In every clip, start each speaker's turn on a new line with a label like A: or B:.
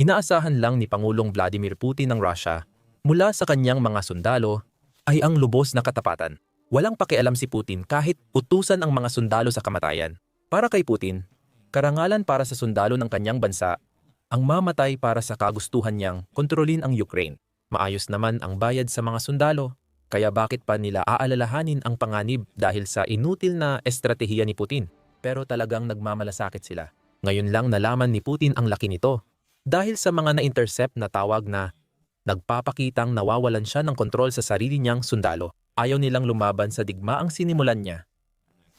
A: Inaasahan lang ni Pangulong Vladimir Putin ng Russia mula sa kanyang mga sundalo ay ang lubos na katapatan. Walang pakialam si Putin kahit utusan ang mga sundalo sa kamatayan. Para kay Putin, karangalan para sa sundalo ng kanyang bansa ang mamatay para sa kagustuhan niyang kontrolin ang Ukraine. Maayos naman ang bayad sa mga sundalo, kaya bakit pa nila aalalahanin ang panganib dahil sa inutil na estratehiya ni Putin? Pero talagang nagmamalasakit sila. Ngayon lang nalaman ni Putin ang laki nito dahil sa mga na-intercept na tawag na nagpapakitang nawawalan siya ng kontrol sa sarili niyang sundalo. Ayaw nilang lumaban sa digmaang sinimulan niya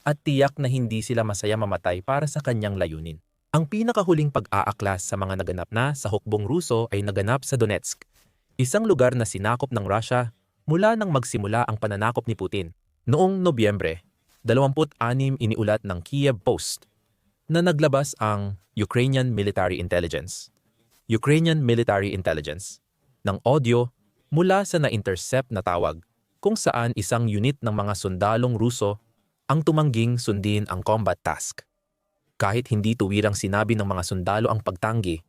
A: at tiyak na hindi sila masaya mamatay para sa kanyang layunin. Ang pinakahuling pag-aaklas sa mga naganap na sa hukbong Ruso ay naganap sa Donetsk, isang lugar na sinakop ng Russia mula nang magsimula ang pananakop ni Putin. Noong Nobyembre, 26 iniulat ng Kiev Post na naglabas ang Ukrainian Military Intelligence. Ukrainian Military Intelligence ng audio mula sa na-intercept na tawag kung saan isang unit ng mga sundalong Ruso ang tumangging sundin ang combat task. Kahit hindi tuwirang sinabi ng mga sundalo ang pagtanggi,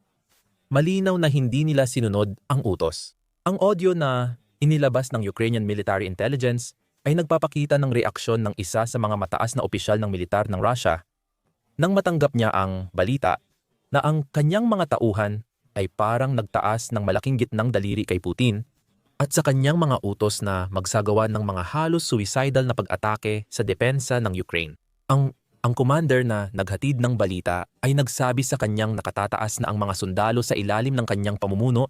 A: malinaw na hindi nila sinunod ang utos. Ang audio na inilabas ng Ukrainian Military Intelligence ay nagpapakita ng reaksyon ng isa sa mga mataas na opisyal ng militar ng Russia nang matanggap niya ang balita na ang kanyang mga tauhan ay parang nagtaas ng malaking gitnang daliri kay Putin at sa kanyang mga utos na magsagawa ng mga halos suicidal na pag-atake sa depensa ng Ukraine. Ang ang commander na naghatid ng balita ay nagsabi sa kanyang nakatataas na ang mga sundalo sa ilalim ng kanyang pamumuno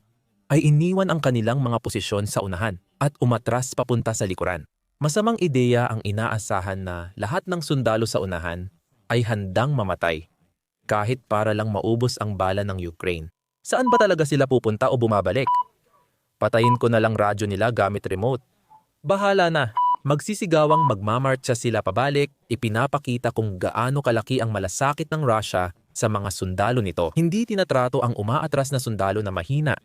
A: ay iniwan ang kanilang mga posisyon sa unahan at umatras papunta sa likuran. Masamang ideya ang inaasahan na lahat ng sundalo sa unahan ay handang mamatay kahit para lang maubos ang bala ng Ukraine. Saan ba talaga sila pupunta o bumabalik? Patayin ko na lang radyo nila gamit remote. Bahala na. Magsisigawang magmamarcha sila pabalik, ipinapakita kung gaano kalaki ang malasakit ng Russia sa mga sundalo nito. Hindi tinatrato ang umaatras na sundalo na mahina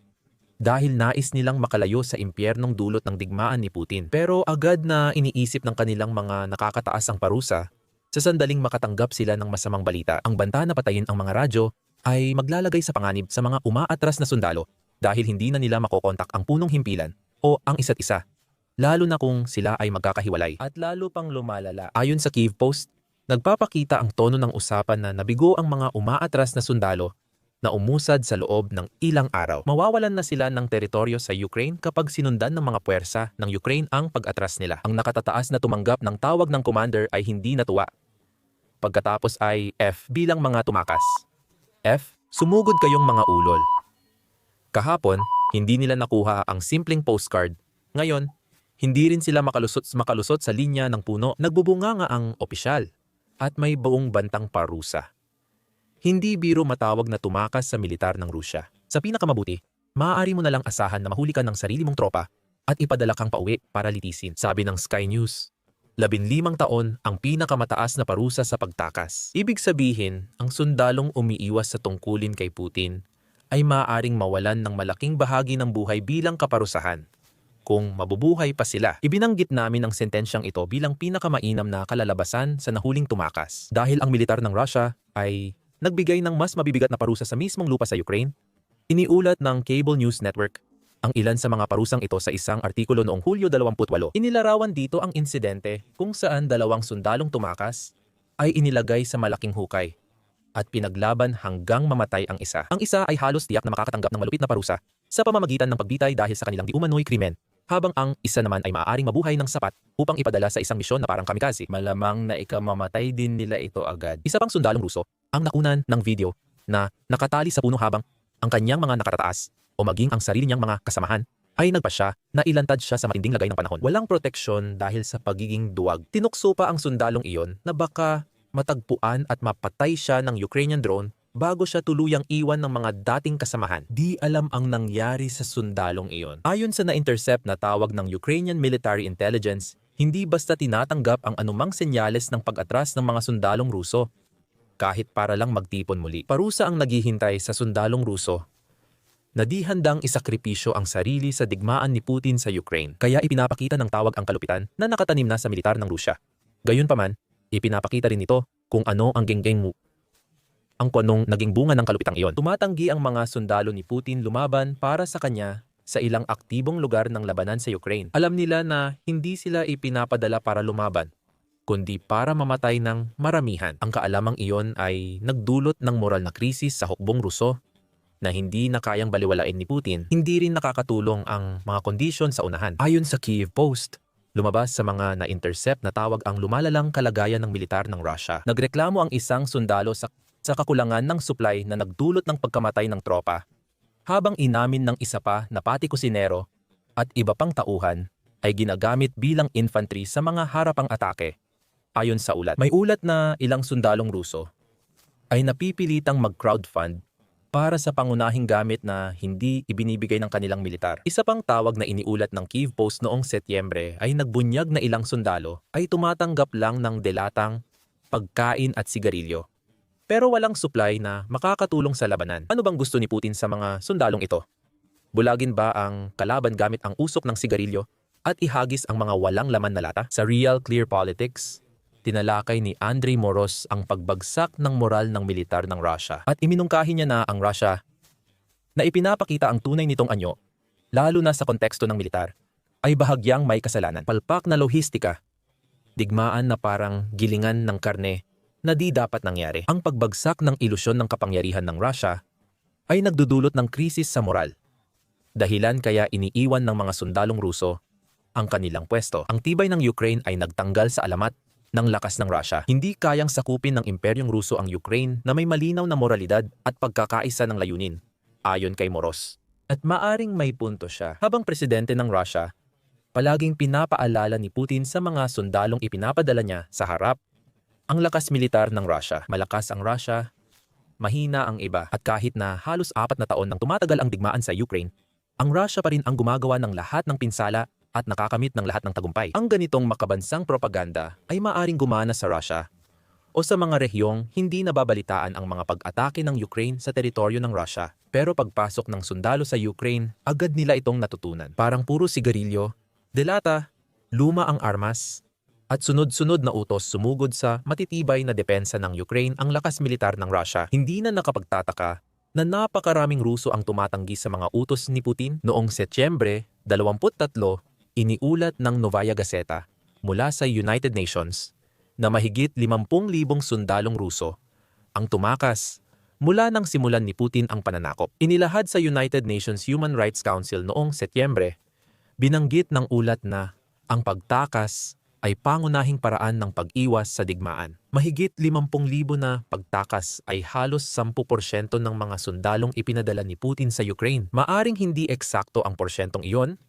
A: dahil nais nilang makalayo sa impyernong dulot ng digmaan ni Putin. Pero agad na iniisip ng kanilang mga nakakataas ang parusa sa sandaling makatanggap sila ng masamang balita. Ang banta na patayin ang mga radyo ay maglalagay sa panganib sa mga umaatras na sundalo dahil hindi na nila makokontak ang punong himpilan o ang isa't isa, lalo na kung sila ay magkakahiwalay. At lalo pang lumalala. Ayon sa Kiev Post, nagpapakita ang tono ng usapan na nabigo ang mga umaatras na sundalo na umusad sa loob ng ilang araw. Mawawalan na sila ng teritoryo sa Ukraine kapag sinundan ng mga puwersa ng Ukraine ang pag-atras nila. Ang nakatataas na tumanggap ng tawag ng commander ay hindi natuwa. Pagkatapos ay F bilang mga tumakas. F. Sumugod kayong mga ulol. Kahapon, hindi nila nakuha ang simpleng postcard. Ngayon, hindi rin sila makalusot makalusot sa linya ng puno. Nagbubunga nga ang opisyal at may buong bantang parusa. Hindi biro matawag na tumakas sa militar ng Rusya. Sa pinakamabuti, maaari mo na lang asahan na mahuli ka ng sarili mong tropa at ipadala kang pauwi para litisin, sabi ng Sky News labinlimang taon ang pinakamataas na parusa sa pagtakas. Ibig sabihin, ang sundalong umiiwas sa tungkulin kay Putin ay maaaring mawalan ng malaking bahagi ng buhay bilang kaparusahan. Kung mabubuhay pa sila, ibinanggit namin ang sentensyang ito bilang pinakamainam na kalalabasan sa nahuling tumakas. Dahil ang militar ng Russia ay nagbigay ng mas mabibigat na parusa sa mismong lupa sa Ukraine, iniulat ng Cable News Network ang ilan sa mga parusang ito sa isang artikulo noong Hulyo 28. Inilarawan dito ang insidente kung saan dalawang sundalong tumakas ay inilagay sa malaking hukay at pinaglaban hanggang mamatay ang isa. Ang isa ay halos tiyak na makakatanggap ng malupit na parusa sa pamamagitan ng pagbitay dahil sa kanilang di umano'y krimen, habang ang isa naman ay maaaring mabuhay ng sapat upang ipadala sa isang misyon na parang kamikaze. Malamang na ikamamatay din nila ito agad. Isa pang sundalong Ruso ang nakunan ng video na nakatali sa puno habang ang kanyang mga nakatataas o maging ang sarili niyang mga kasamahan ay nagpasya na ilantad siya sa matinding lagay ng panahon. Walang proteksyon dahil sa pagiging duwag. Tinukso pa ang sundalong iyon na baka matagpuan at mapatay siya ng Ukrainian drone bago siya tuluyang iwan ng mga dating kasamahan. Di alam ang nangyari sa sundalong iyon. Ayon sa na-intercept na tawag ng Ukrainian Military Intelligence, hindi basta tinatanggap ang anumang senyales ng pag-atras ng mga sundalong Ruso kahit para lang magtipon muli. Parusa ang naghihintay sa sundalong Ruso na di handang isakripisyo ang sarili sa digmaan ni Putin sa Ukraine. Kaya ipinapakita ng tawag ang kalupitan na nakatanim na sa militar ng Rusya. Gayunpaman, ipinapakita rin ito kung ano ang genggeng ang kwanong naging bunga ng kalupitang iyon. Tumatanggi ang mga sundalo ni Putin lumaban para sa kanya sa ilang aktibong lugar ng labanan sa Ukraine. Alam nila na hindi sila ipinapadala para lumaban, kundi para mamatay ng maramihan. Ang kaalamang iyon ay nagdulot ng moral na krisis sa hukbong Ruso na hindi na kayang baliwalain ni Putin. Hindi rin nakakatulong ang mga kondisyon sa unahan. Ayon sa Kiev Post, lumabas sa mga na-intercept na tawag ang lumalalang kalagayan ng militar ng Russia. Nagreklamo ang isang sundalo sa, sa kakulangan ng supply na nagdulot ng pagkamatay ng tropa habang inamin ng isa pa na pati kusinero at iba pang tauhan ay ginagamit bilang infantry sa mga harapang atake. Ayon sa ulat, may ulat na ilang sundalong Ruso ay napipilitang mag-crowdfund para sa pangunahing gamit na hindi ibinibigay ng kanilang militar. Isa pang tawag na iniulat ng Kiev Post noong Setyembre ay nagbunyag na ilang sundalo ay tumatanggap lang ng delatang pagkain at sigarilyo pero walang supply na makakatulong sa labanan. Ano bang gusto ni Putin sa mga sundalong ito? Bulagin ba ang kalaban gamit ang usok ng sigarilyo at ihagis ang mga walang laman na lata? Sa Real Clear Politics, tinalakay ni Andrei Moros ang pagbagsak ng moral ng militar ng Russia at iminungkahi niya na ang Russia na ipinapakita ang tunay nitong anyo, lalo na sa konteksto ng militar, ay bahagyang may kasalanan. Palpak na lohistika, digmaan na parang gilingan ng karne na di dapat nangyari. Ang pagbagsak ng ilusyon ng kapangyarihan ng Russia ay nagdudulot ng krisis sa moral. Dahilan kaya iniiwan ng mga sundalong Ruso ang kanilang pwesto. Ang tibay ng Ukraine ay nagtanggal sa alamat ng lakas ng Russia. Hindi kayang sakupin ng Imperyong Ruso ang Ukraine na may malinaw na moralidad at pagkakaisa ng layunin, ayon kay Moros. At maaring may punto siya. Habang presidente ng Russia, palaging pinapaalala ni Putin sa mga sundalong ipinapadala niya sa harap ang lakas militar ng Russia. Malakas ang Russia, mahina ang iba at kahit na halos apat na taon nang tumatagal ang digmaan sa Ukraine, ang Russia pa rin ang gumagawa ng lahat ng pinsala at nakakamit ng lahat ng tagumpay. Ang ganitong makabansang propaganda ay maaring gumana sa Russia o sa mga rehiyong hindi nababalitaan ang mga pag-atake ng Ukraine sa teritoryo ng Russia. Pero pagpasok ng sundalo sa Ukraine, agad nila itong natutunan. Parang puro sigarilyo, delata, luma ang armas, at sunod-sunod na utos sumugod sa matitibay na depensa ng Ukraine ang lakas militar ng Russia. Hindi na nakapagtataka na napakaraming Ruso ang tumatanggi sa mga utos ni Putin noong Setyembre 23 iniulat ng Novaya Gazeta mula sa United Nations na mahigit 50,000 sundalong Ruso ang tumakas mula nang simulan ni Putin ang pananakop. Inilahad sa United Nations Human Rights Council noong Setyembre, binanggit ng ulat na ang pagtakas ay pangunahing paraan ng pag-iwas sa digmaan. Mahigit 50,000 na pagtakas ay halos 10% ng mga sundalong ipinadala ni Putin sa Ukraine. Maaring hindi eksakto ang porsyentong iyon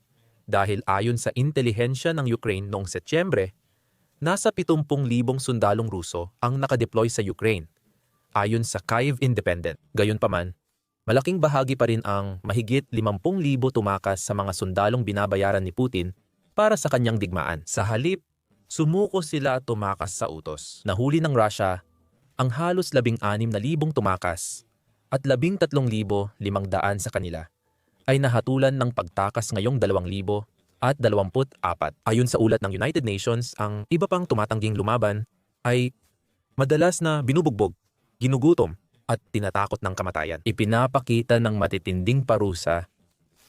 A: dahil ayon sa intelihensya ng Ukraine noong Setyembre, nasa 70,000 sundalong Ruso ang nakadeploy sa Ukraine ayon sa Kyiv Independent. Gayunpaman, malaking bahagi pa rin ang mahigit 50,000 tumakas sa mga sundalong binabayaran ni Putin para sa kanyang digmaan. Sa halip, Sumuko sila at tumakas sa utos. Nahuli ng Russia ang halos labing anim na libong tumakas at labing tatlong libo limang daan sa kanila ay nahatulan ng pagtakas ngayong dalawang libo at dalawamput apat. Ayon sa ulat ng United Nations, ang iba pang tumatangging lumaban ay madalas na binubugbog, ginugutom at tinatakot ng kamatayan. Ipinapakita ng matitinding parusa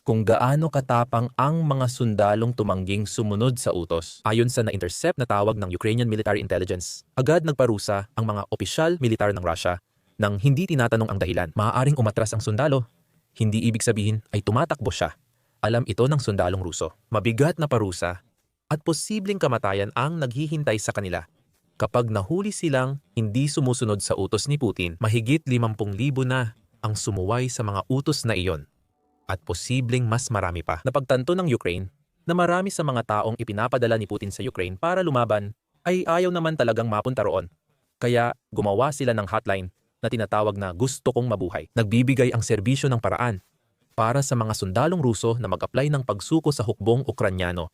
A: kung gaano katapang ang mga sundalong tumangging sumunod sa utos. Ayon sa na-intercept na tawag ng Ukrainian Military Intelligence, agad nagparusa ang mga opisyal militar ng Russia nang hindi tinatanong ang dahilan. Maaaring umatras ang sundalo, hindi ibig sabihin ay tumatakbo siya. Alam ito ng sundalong Ruso. Mabigat na parusa at posibleng kamatayan ang naghihintay sa kanila kapag nahuli silang hindi sumusunod sa utos ni Putin. Mahigit 50,000 na ang sumuway sa mga utos na iyon at posibleng mas marami pa. Napagtanto ng Ukraine na marami sa mga taong ipinapadala ni Putin sa Ukraine para lumaban ay ayaw naman talagang mapunta roon. Kaya gumawa sila ng hotline na tinatawag na gusto kong mabuhay. Nagbibigay ang serbisyo ng paraan para sa mga sundalong Ruso na mag-apply ng pagsuko sa hukbong Ukranyano.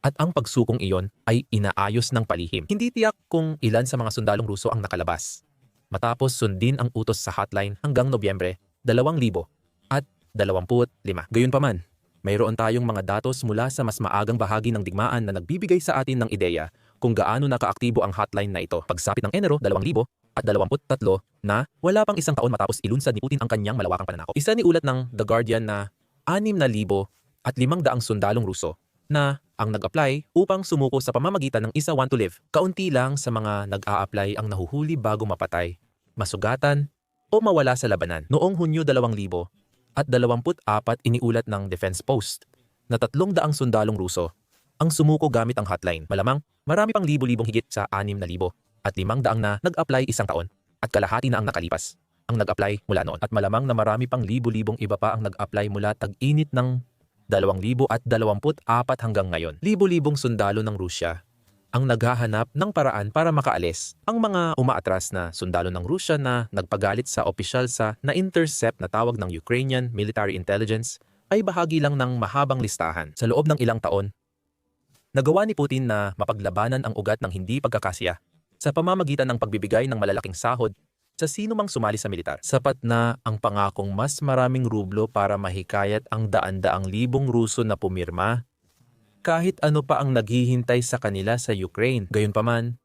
A: At ang pagsukong iyon ay inaayos ng palihim. Hindi tiyak kung ilan sa mga sundalong Ruso ang nakalabas. Matapos sundin ang utos sa hotline hanggang Nobyembre 2000 at 25. Gayunpaman, mayroon tayong mga datos mula sa mas maagang bahagi ng digmaan na nagbibigay sa atin ng ideya kung gaano nakaaktibo ang hotline na ito. Pagsapit ng Enero 2000, at 23 na wala pang isang taon matapos ilunsad ni Putin ang kanyang malawakang pananakop. Isa ni ulat ng The Guardian na 6,000 at 500 sundalong Ruso na ang nag-apply upang sumuko sa pamamagitan ng isa want to live. Kaunti lang sa mga nag-a-apply ang nahuhuli bago mapatay, masugatan, o mawala sa labanan. Noong Hunyo 2000 at 24 iniulat ng Defense Post na 300 sundalong Ruso ang sumuko gamit ang hotline. Malamang marami pang libo-libong higit sa 6,000 at 500 na nag-apply isang taon at kalahati na ang nakalipas ang nag-apply mula noon. At malamang na marami pang libo-libong iba pa ang nag-apply mula tag-init ng 2024 hanggang ngayon. Libo-libong sundalo ng Rusya ang naghahanap ng paraan para makaalis. Ang mga umaatras na sundalo ng Rusya na nagpagalit sa opisyal sa na-intercept na tawag ng Ukrainian Military Intelligence ay bahagi lang ng mahabang listahan. Sa loob ng ilang taon, nagawa ni Putin na mapaglabanan ang ugat ng hindi pagkakasya sa pamamagitan ng pagbibigay ng malalaking sahod sa sino mang sumali sa militar. Sapat na ang pangakong mas maraming rublo para mahikayat ang daan-daang libong Ruso na pumirma kahit ano pa ang naghihintay sa kanila sa Ukraine. Gayunpaman,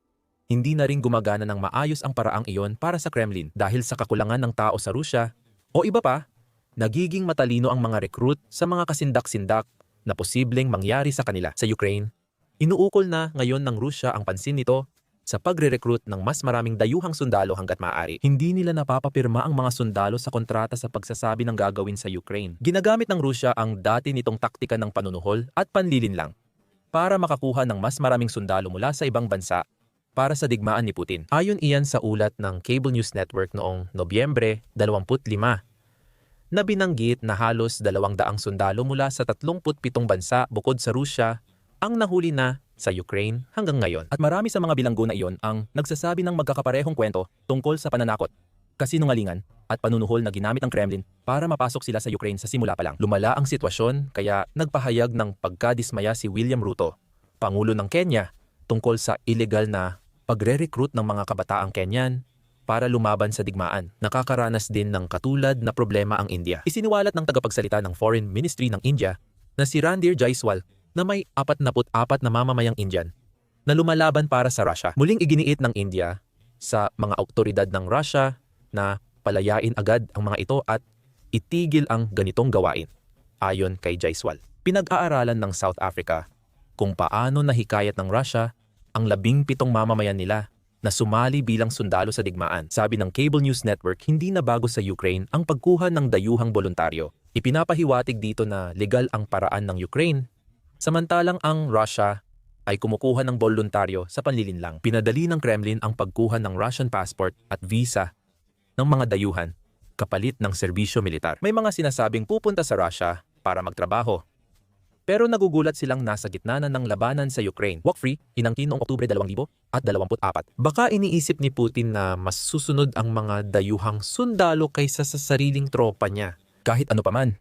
A: hindi na rin gumagana ng maayos ang paraang iyon para sa Kremlin dahil sa kakulangan ng tao sa Rusya o iba pa, nagiging matalino ang mga recruit sa mga kasindak-sindak na posibleng mangyari sa kanila sa Ukraine. Inuukol na ngayon ng Rusya ang pansin nito sa pagre-recruit ng mas maraming dayuhang sundalo hanggat maaari. Hindi nila napapapirma ang mga sundalo sa kontrata sa pagsasabi ng gagawin sa Ukraine. Ginagamit ng Rusya ang dati nitong taktika ng panunuhol at panlilinlang para makakuha ng mas maraming sundalo mula sa ibang bansa para sa digmaan ni Putin. Ayon iyan sa ulat ng Cable News Network noong Nobyembre 25 na binanggit na halos 200 sundalo mula sa 37 bansa bukod sa Rusya ang nahuli na sa Ukraine hanggang ngayon. At marami sa mga bilanggo na iyon ang nagsasabi ng magkakaparehong kwento tungkol sa pananakot, kasinungalingan at panunuhol na ginamit ng Kremlin para mapasok sila sa Ukraine sa simula pa lang. Lumala ang sitwasyon kaya nagpahayag ng pagkadismaya si William Ruto, Pangulo ng Kenya, tungkol sa illegal na pagre-recruit ng mga kabataang Kenyan para lumaban sa digmaan. Nakakaranas din ng katulad na problema ang India. Isiniwalat ng tagapagsalita ng Foreign Ministry ng India na si Randir Jaiswal na may 44 na mamamayang Indian na lumalaban para sa Russia. Muling iginiit ng India sa mga autoridad ng Russia na palayain agad ang mga ito at itigil ang ganitong gawain, ayon kay Jaiswal. Pinag-aaralan ng South Africa kung paano nahikayat ng Russia ang labing pitong mamamayan nila na sumali bilang sundalo sa digmaan. Sabi ng Cable News Network, hindi na bago sa Ukraine ang pagkuha ng dayuhang voluntaryo. Ipinapahiwatig dito na legal ang paraan ng Ukraine Samantalang ang Russia ay kumukuha ng voluntaryo sa panlilinlang. Pinadali ng Kremlin ang pagkuha ng Russian passport at visa ng mga dayuhan kapalit ng serbisyo militar. May mga sinasabing pupunta sa Russia para magtrabaho. Pero nagugulat silang nasa gitna na ng labanan sa Ukraine. Walk free, inangkin noong Oktubre 2024. Baka iniisip ni Putin na mas susunod ang mga dayuhang sundalo kaysa sa sariling tropa niya. Kahit ano paman,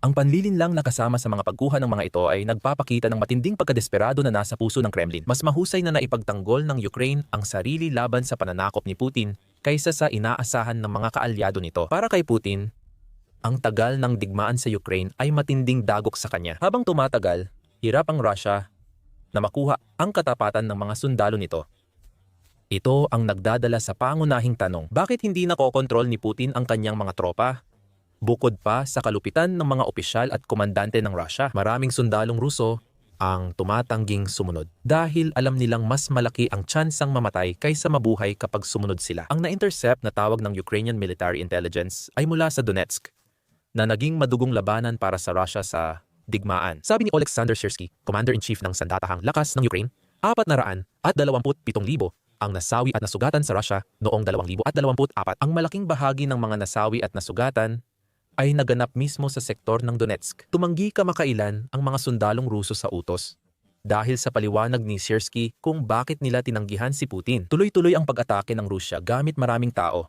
A: ang panlilinlang na kasama sa mga pagkuha ng mga ito ay nagpapakita ng matinding pagkadesperado na nasa puso ng Kremlin. Mas mahusay na naipagtanggol ng Ukraine ang sarili laban sa pananakop ni Putin kaysa sa inaasahan ng mga kaalyado nito. Para kay Putin, ang tagal ng digmaan sa Ukraine ay matinding dagok sa kanya. Habang tumatagal, hirap ang Russia na makuha ang katapatan ng mga sundalo nito. Ito ang nagdadala sa pangunahing tanong, bakit hindi nakokontrol ni Putin ang kanyang mga tropa Bukod pa sa kalupitan ng mga opisyal at komandante ng Russia, maraming sundalong Ruso ang tumatangging sumunod dahil alam nilang mas malaki ang tsansang mamatay kaysa mabuhay kapag sumunod sila. Ang na-intercept na tawag ng Ukrainian Military Intelligence ay mula sa Donetsk na naging madugong labanan para sa Russia sa digmaan. Sabi ni Alexander Sirsky, Commander-in-Chief ng Sandatahang Lakas ng Ukraine, apat na raan at 27,000 ang nasawi at nasugatan sa Russia noong 2024. Ang malaking bahagi ng mga nasawi at nasugatan ay naganap mismo sa sektor ng Donetsk. Tumanggi kamakailan ang mga sundalong Ruso sa utos dahil sa paliwanag ni Sersky kung bakit nila tinanggihan si Putin. Tuloy-tuloy ang pag-atake ng Rusya gamit maraming tao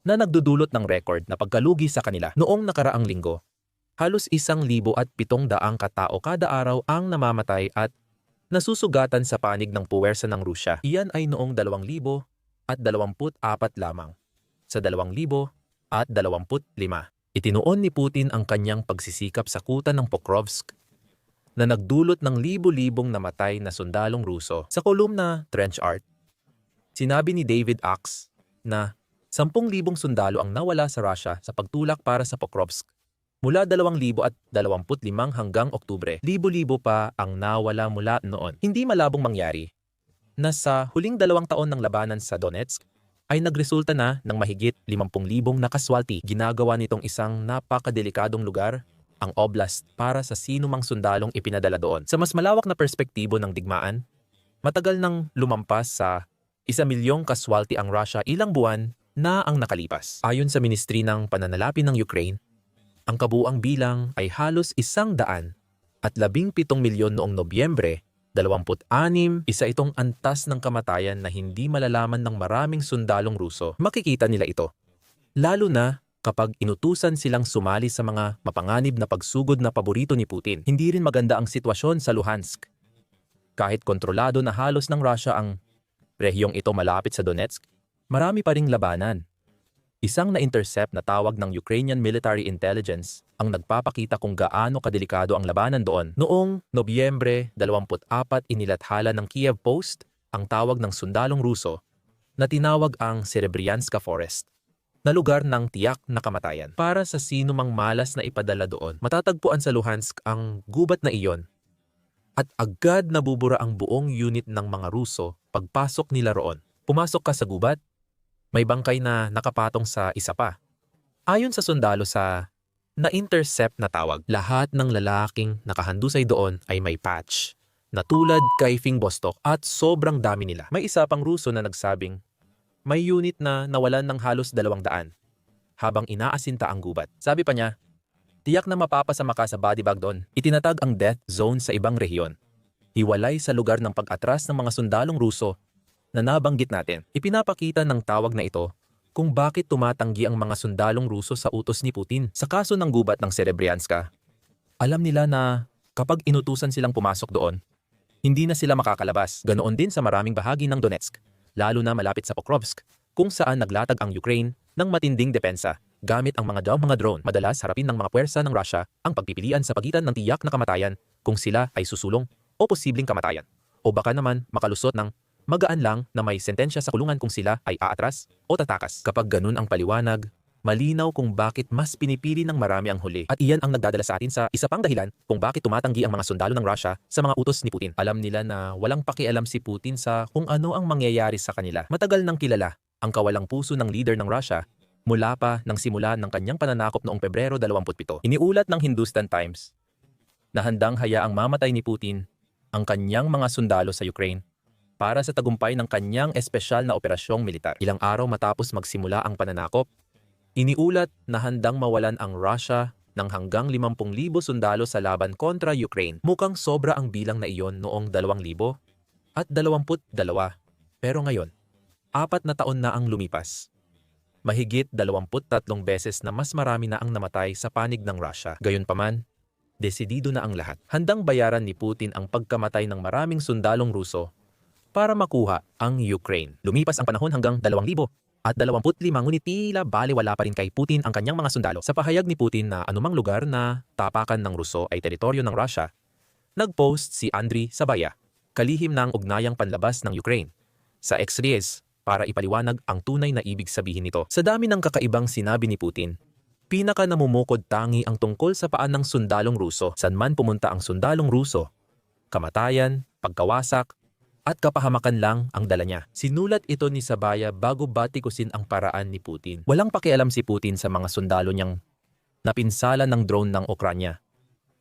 A: na nagdudulot ng record na pagkalugi sa kanila noong nakaraang linggo. Halos isang libo at pitong daang katao kada araw ang namamatay at nasusugatan sa panig ng puwersa ng Rusya. Iyan ay noong 2000 at 24 lamang sa 2000 at 25. Itinuon ni Putin ang kanyang pagsisikap sa kuta ng Pokrovsk na nagdulot ng libo-libong namatay na sundalong Ruso. Sa kolumna Trench Art, sinabi ni David Axe na 10,000 sundalo ang nawala sa Russia sa pagtulak para sa Pokrovsk. Mula 2025 hanggang Oktubre, libo-libo pa ang nawala mula noon. Hindi malabong mangyari na sa huling dalawang taon ng labanan sa Donetsk ay nagresulta na ng mahigit 50,000 nakaswalti. Ginagawa nitong isang napakadelikadong lugar ang oblast para sa sino mang sundalong ipinadala doon. Sa mas malawak na perspektibo ng digmaan, matagal nang lumampas sa isa milyong kaswalti ang Russia ilang buwan na ang nakalipas. Ayon sa Ministry ng Pananalapi ng Ukraine, ang kabuang bilang ay halos isang daan at labing pitong milyon noong Nobyembre 26, isa itong antas ng kamatayan na hindi malalaman ng maraming sundalong Ruso. Makikita nila ito. Lalo na kapag inutusan silang sumali sa mga mapanganib na pagsugod na paborito ni Putin. Hindi rin maganda ang sitwasyon sa Luhansk. Kahit kontrolado na halos ng Russia ang rehiyong ito malapit sa Donetsk, marami pa ring labanan. Isang na-intercept na tawag ng Ukrainian Military Intelligence ang nagpapakita kung gaano kadelikado ang labanan doon. Noong Nobyembre 24 inilathala ng Kiev Post ang tawag ng sundalong Ruso na tinawag ang Serebryanska Forest na lugar ng tiyak na kamatayan. Para sa sino mang malas na ipadala doon, matatagpuan sa Luhansk ang gubat na iyon at agad nabubura ang buong unit ng mga Ruso pagpasok nila roon. Pumasok ka sa gubat, may bangkay na nakapatong sa isa pa. Ayon sa sundalo sa na-intercept na tawag, lahat ng lalaking nakahandusay doon ay may patch na tulad kay Fing Bostok at sobrang dami nila. May isa pang Ruso na nagsabing may unit na nawalan ng halos dalawang daan habang inaasinta ang gubat. Sabi pa niya, tiyak na mapapasama ka sa body bag doon. Itinatag ang death zone sa ibang rehiyon. Hiwalay sa lugar ng pag-atras ng mga sundalong Ruso na nabanggit natin. Ipinapakita ng tawag na ito kung bakit tumatanggi ang mga sundalong Ruso sa utos ni Putin. Sa kaso ng gubat ng Serebryanska, alam nila na kapag inutusan silang pumasok doon, hindi na sila makakalabas. Ganoon din sa maraming bahagi ng Donetsk, lalo na malapit sa Pokrovsk, kung saan naglatag ang Ukraine ng matinding depensa gamit ang mga daw mga drone. Madalas harapin ng mga puwersa ng Russia ang pagpipilian sa pagitan ng tiyak na kamatayan kung sila ay susulong o posibleng kamatayan. O baka naman makalusot ng magaan lang na may sentensya sa kulungan kung sila ay aatras o tatakas. Kapag ganun ang paliwanag, malinaw kung bakit mas pinipili ng marami ang huli. At iyan ang nagdadala sa atin sa isa pang dahilan kung bakit tumatanggi ang mga sundalo ng Russia sa mga utos ni Putin. Alam nila na walang pakialam si Putin sa kung ano ang mangyayari sa kanila. Matagal nang kilala ang kawalang puso ng leader ng Russia mula pa nang simula ng kanyang pananakop noong Pebrero 27. Iniulat ng Hindustan Times na handang hayaang mamatay ni Putin ang kanyang mga sundalo sa Ukraine para sa tagumpay ng kanyang espesyal na operasyong militar. Ilang araw matapos magsimula ang pananakop, iniulat na handang mawalan ang Russia ng hanggang 50,000 sundalo sa laban kontra Ukraine. Mukhang sobra ang bilang na iyon noong 2,000 at 22. Pero ngayon, apat na taon na ang lumipas. Mahigit 23 beses na mas marami na ang namatay sa panig ng Russia. Gayunpaman, desidido na ang lahat. Handang bayaran ni Putin ang pagkamatay ng maraming sundalong Ruso para makuha ang Ukraine. Lumipas ang panahon hanggang 2,000 at 25 ngunit tila bali wala pa rin kay Putin ang kanyang mga sundalo. Sa pahayag ni Putin na anumang lugar na tapakan ng Ruso ay teritoryo ng Russia, nagpost si Andriy Sabaya, kalihim ng ugnayang panlabas ng Ukraine, sa X-Reels para ipaliwanag ang tunay na ibig sabihin nito. Sa dami ng kakaibang sinabi ni Putin, pinaka namumukod tangi ang tungkol sa paan ng sundalong Ruso. San man pumunta ang sundalong Ruso, kamatayan, pagkawasak, at kapahamakan lang ang dala niya. Sinulat ito ni Sabaya bago batikusin ang paraan ni Putin. Walang pakialam si Putin sa mga sundalo niyang napinsala ng drone ng Ukranya.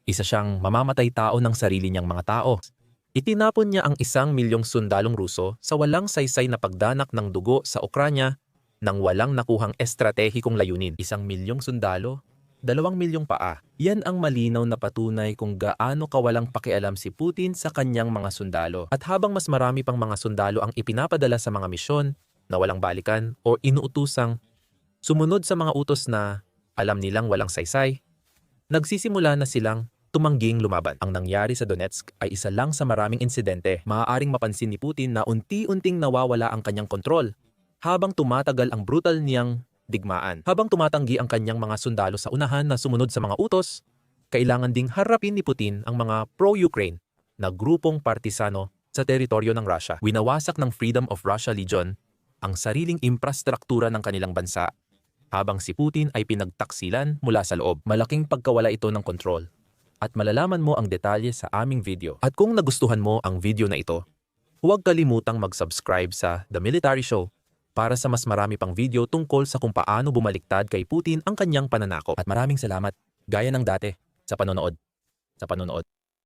A: Isa siyang mamamatay tao ng sarili niyang mga tao. Itinapon niya ang isang milyong sundalong Ruso sa walang saysay na pagdanak ng dugo sa Ukranya nang walang nakuhang estratehikong layunin. Isang milyong sundalo dalawang milyong paa. Yan ang malinaw na patunay kung gaano kawalang pakialam si Putin sa kanyang mga sundalo. At habang mas marami pang mga sundalo ang ipinapadala sa mga misyon na walang balikan o inuutusang sumunod sa mga utos na alam nilang walang saysay, nagsisimula na silang tumangging lumaban. Ang nangyari sa Donetsk ay isa lang sa maraming insidente. Maaaring mapansin ni Putin na unti-unting nawawala ang kanyang kontrol habang tumatagal ang brutal niyang digmaan. Habang tumatanggi ang kanyang mga sundalo sa unahan na sumunod sa mga utos, kailangan ding harapin ni Putin ang mga pro-Ukraine na grupong partisano sa teritoryo ng Russia. Winawasak ng Freedom of Russia Legion ang sariling infrastruktura ng kanilang bansa habang si Putin ay pinagtaksilan mula sa loob. Malaking pagkawala ito ng kontrol. At malalaman mo ang detalye sa aming video. At kung nagustuhan mo ang video na ito, huwag kalimutang mag-subscribe sa The Military Show para sa mas marami pang video tungkol sa kung paano bumaliktad kay Putin ang kanyang pananakop. At maraming salamat, gaya ng dati, sa panonood. Sa panonood.